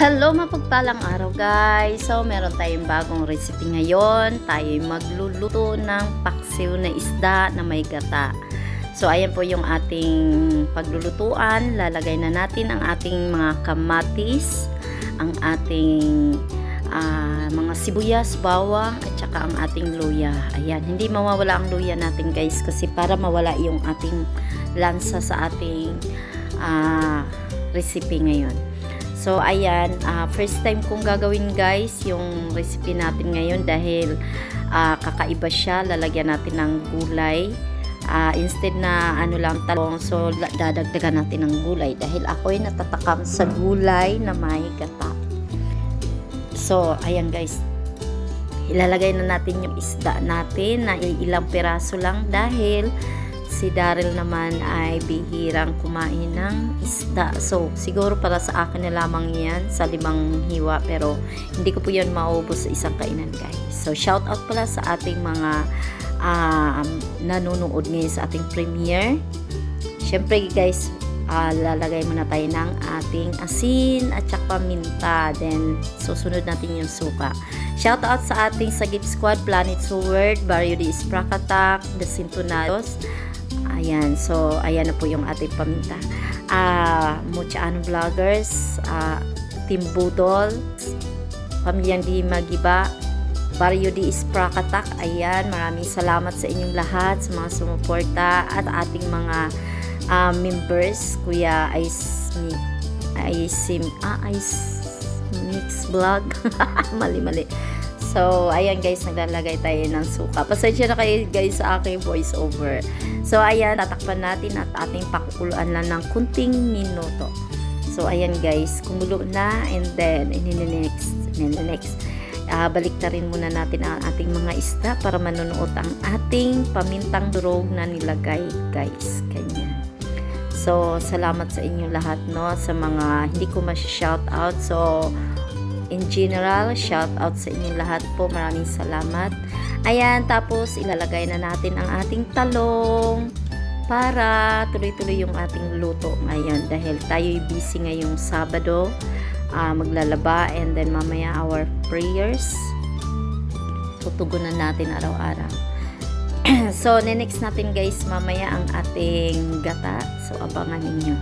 Hello, mapagpalang araw guys. So, meron tayong bagong recipe ngayon. Tayo magluluto ng paksiw na isda na may gata. So, ayan po yung ating paglulutuan. Lalagay na natin ang ating mga kamatis, ang ating ah, mga sibuyas, bawang, at saka ang ating luya. Ayan, hindi mawawala ang luya natin guys kasi para mawala yung ating lansa sa ating ah, recipe ngayon. So, ayan, ah, first time kong gagawin guys yung recipe natin ngayon dahil ah, kakaiba siya. Lalagyan natin ng gulay. Ah, instead na ano lang talong, so dadagdagan natin ng gulay dahil ako'y natatakam sa gulay na may gata. So, ayan guys, ilalagay na natin yung isda natin na ilang piraso lang dahil si Daryl naman ay bihirang kumain ng isda. So, siguro para sa akin na lamang yan sa limang hiwa pero hindi ko po yan maubos sa isang kainan guys. So, shout out pala sa ating mga um, nanonood ngayon sa ating premiere. Siyempre guys, ah, lalagay muna tayo ng ating asin at saka paminta. Then, susunod natin yung suka. Shout out sa ating Sagip Squad, Planet Sword, Barrio de Ispracatak, The Sintonados. Ayan, so ayan na po yung ating paminta. Ah, Muchaano Vloggers, ah, Team Budol, Pamilyang Di Magiba, Barrio di Isprakatak. Ayan, maraming salamat sa inyong lahat, sa mga sumuporta at ating mga ah, members, Kuya Ice Ice ah, Ice Mix Vlog. Mali-mali. So, ayan guys, naglalagay tayo ng suka. Pasensya na kayo guys sa aking voice over. So, ayan, tatakpan natin at ating pakukuluan lang ng kunting minuto. So, ayan guys, kumulo na and then, in the next, in the next, ah, balik na rin muna natin ang ating mga isda para manunuot ang ating pamintang durog na nilagay guys. Ganyan. So, salamat sa inyo lahat, no? Sa mga hindi ko ma-shout out. So, in general, shout out sa inyo lahat po. Maraming salamat. Ayan, tapos ilalagay na natin ang ating talong para tuloy-tuloy yung ating luto. Ngayon dahil tayo'y busy ngayong Sabado ah, maglalaba and then mamaya our prayers tutugunan natin araw-araw. So next natin guys mamaya ang ating gata. So abangan ninyo.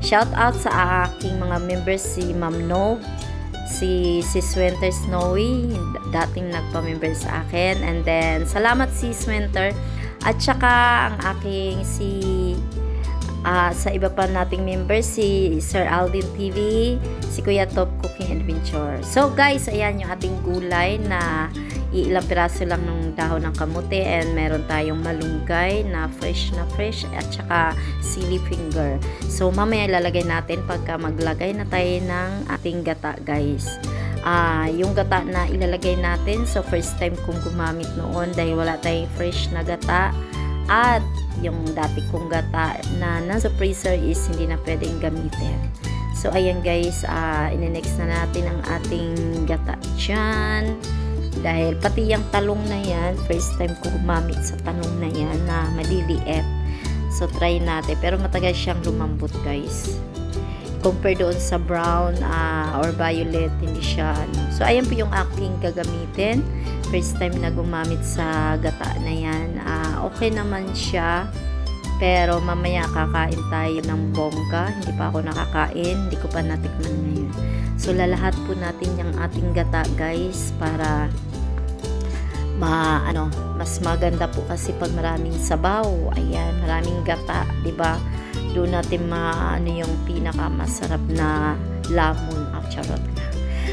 Shout out sa aking mga members si Ma'am Nob si si Swenter Snowy dating nagpa-member sa akin. And then salamat si Swenter at saka ang aking si ah, sa iba pa nating members si Sir Aldin TV si Kuya Top Cooking Adventure. So guys ayan yung ating gulay na iilang piraso lang ng dahon ng kamote and meron tayong malunggay na fresh na fresh at saka silly finger. So mamaya ilalagay natin pagka maglagay na tayo ng ating gata guys. Ah, yung gata na ilalagay natin so first time kong gumamit noon dahil wala tayong fresh na gata at yung dati kong gata na nasa freezer is hindi na pwedeng gamitin. So ayan guys, ah ine-next na natin ang ating gata dyan dahil pati yung talong na yan first time ko gumamit sa talong na yan na maliliit. So try natin. Pero matagal siyang lumambot guys. Compare doon sa brown ah, or violet hindi siya ano. so ayan po yung aking gagamitin. First time na gumamit sa gata na yan. Ah, okay naman siya. Pero mamaya kakain tayo ng bongga. Hindi pa ako nakakain. Hindi ko pa natikman ngayon So, lalahat po natin yung ating gata, guys, para ma ano, mas maganda po kasi pag maraming sabaw, ayan, maraming gata, 'di ba? Doon natin ma ano yung pinakamasarap na lamon at charot na.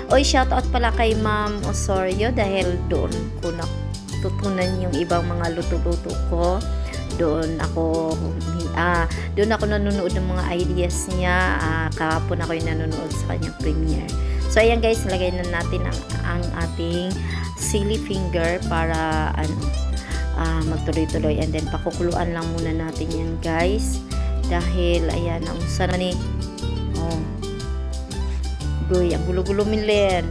Oy, shout out pala kay Ma'am Osorio dahil doon ko natutunan yung ibang mga luto-luto ko. Doon ako ah, doon ako nanonood ng mga ideas niya. Ah, kahapon ako yung nanonood sa kanyang premiere. So, ayan guys, lagay na natin ang, ang ating silly finger para ano, ah, magtuloy-tuloy. And then, pakukuluan lang muna natin yan guys. Dahil, ayan, ang sana ni oh, Goy, ang gulo-gulo milen.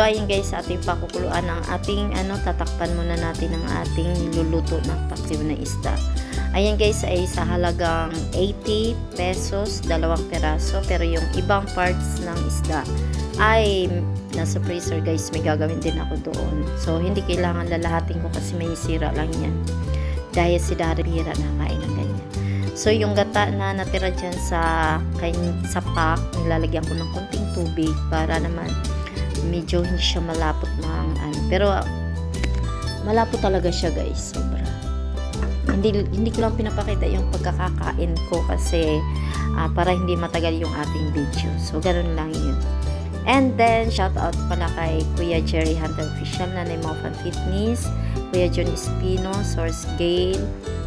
So, ayun guys, ating pakukuluan ng ating, ano, tatakpan muna natin ang ating niluluto na paksiw na isda. Ayan guys, ay sa halagang 80 pesos, dalawang peraso. Pero yung ibang parts ng isda ay nasa freezer guys, may gagawin din ako doon. So, hindi kailangan lalahatin ko kasi may sira lang yan. Dahil si Dari Bira nakain ng ganyan. So, yung gata na natira dyan sa, sa pack, nilalagyan ko ng konting tubig para naman medyo hindi siya malapot ng ano. Pero, malapot talaga siya guys. Sobra. Hindi, hindi ko lang pinapakita yung pagkakakain ko kasi ah, para hindi matagal yung ating video. So, ganun lang yun. And then, shout out pala kay Kuya Jerry Hunter Official na Fan Fitness, Kuya John Espino, Source Gale,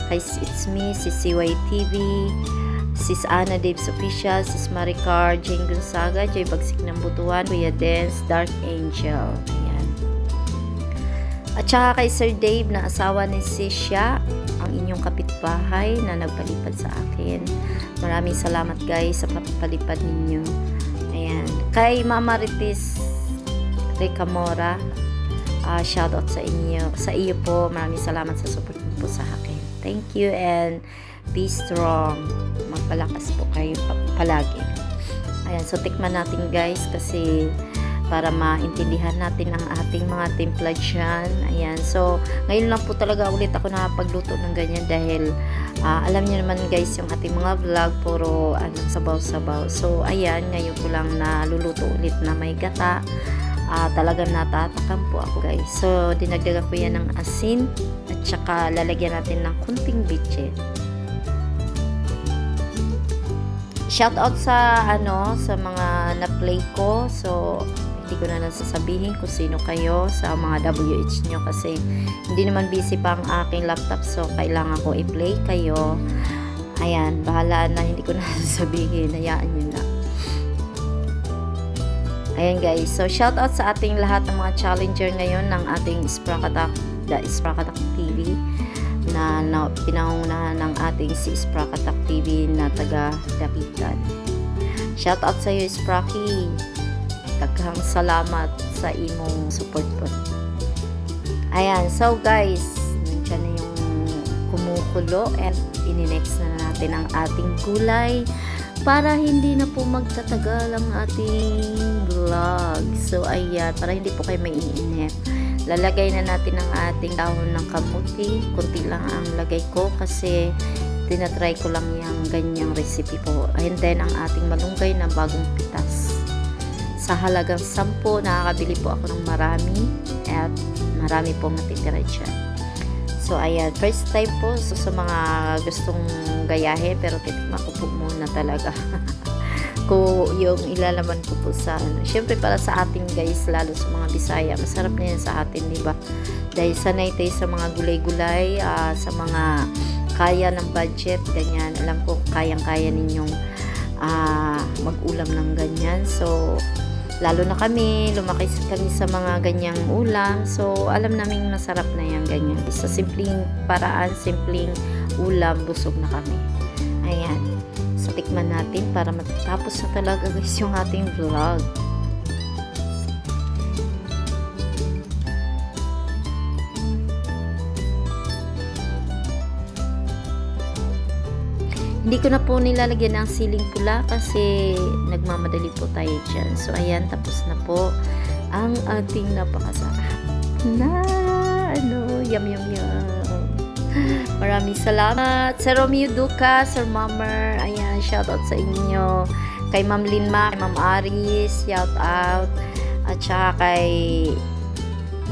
kay It's Me, si CY TV, Sis Ana Dave's Official, Sis Maricar, Jane Gonzaga, Joy Bagsik ng Butuan, Kuya Dance, Dark Angel. Ayan. At saka kay Sir Dave na asawa ni Sisha, ang inyong kapitbahay na nagpalipad sa akin. Maraming salamat guys sa papalipad ninyo. Ayan. Kay Mama Ritis Recamora, uh, shout out sa inyo. Sa iyo po, maraming salamat sa support niyo po sa akin. Thank you and be strong. Magpalakas po kayo pa- palagi. Ayan, so tikman natin guys kasi para maintindihan natin ang ating mga timpla dyan. Ayan, so ngayon lang po talaga ulit ako nakapagluto ng ganyan dahil ah, alam niyo naman guys yung ating mga vlog puro anong sabaw-sabaw. So ayan, ngayon ko lang naluluto ulit na may gata. Ah, talagang natatakam po ako guys. So dinagdagan ko yan ng asin at saka lalagyan natin ng kunting bitchet. Shout out sa ano sa mga na-play ko. So hindi ko na nasasabihin kung sino kayo sa mga WH nyo kasi hindi naman busy pa ang aking laptop so kailangan ko i-play kayo. Ayan, bahala na hindi ko na sasabihin. Hayaan nyo na. Ayan guys, so shout out sa ating lahat ng mga challenger ngayon ng ating Sprakatak, the Sprakatak TV na, na pinangunahan ng ating si Sprakatak TV na taga Dapitan. Shout out sa iyo Spraki. Daghang salamat sa imong support po. Ayan, so guys, nandiyan na yung kumukulo at ininext na natin ang ating gulay para hindi na po magtatagal ang ating vlog. So, ayan, para hindi po kayo maiinip. Lalagay na natin ang ating dahon ng kamuti. Kunti lang ang lagay ko kasi tinatry ko lang yung ganyang recipe po. And then, ang ating malunggay na bagong pitas. Sa halagang 10, nakakabili po ako ng marami at marami po matitira dyan. So, ayan. First time po so, sa mga gustong gayahe pero titikman ko po muna talaga. ko yung ilalaman ko po sa ano. Siyempre para sa ating guys, lalo sa mga Bisaya, masarap na yan sa atin, di ba? Dahil sanay tayo sa mga gulay-gulay, ah, sa mga kaya ng budget, ganyan. Alam ko, kayang-kaya ninyong ah, mag-ulam ng ganyan. So, lalo na kami, lumaki kami sa mga ganyang ulam. So, alam namin masarap na yan ganyan. Sa simpleng paraan, simpleng ulam, busog na kami. Ayan. So, tikman natin para matapos na talaga guys yung ating vlog. Hindi ko na po nilalagyan ng siling pula kasi nagmamadali po tayo dyan. So, ayan, tapos na po ang ating napakasarap na ano, yum yum yum. Maraming salamat. Sir Romeo Duca, Sir Mamer, ayan, shout out sa inyo. Kay Ma'am Linma, kay Ma'am Aris, shout out. At saka kay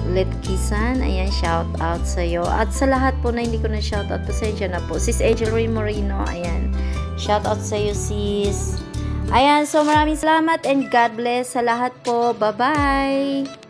Let Kisan, ayan, shout out sa iyo. At sa lahat po na hindi ko na shout out, pasensya na po. Sis Angel Ray Moreno, ayan, shout out sa iyo, sis. Ayan, so maraming salamat and God bless sa lahat po. Bye-bye!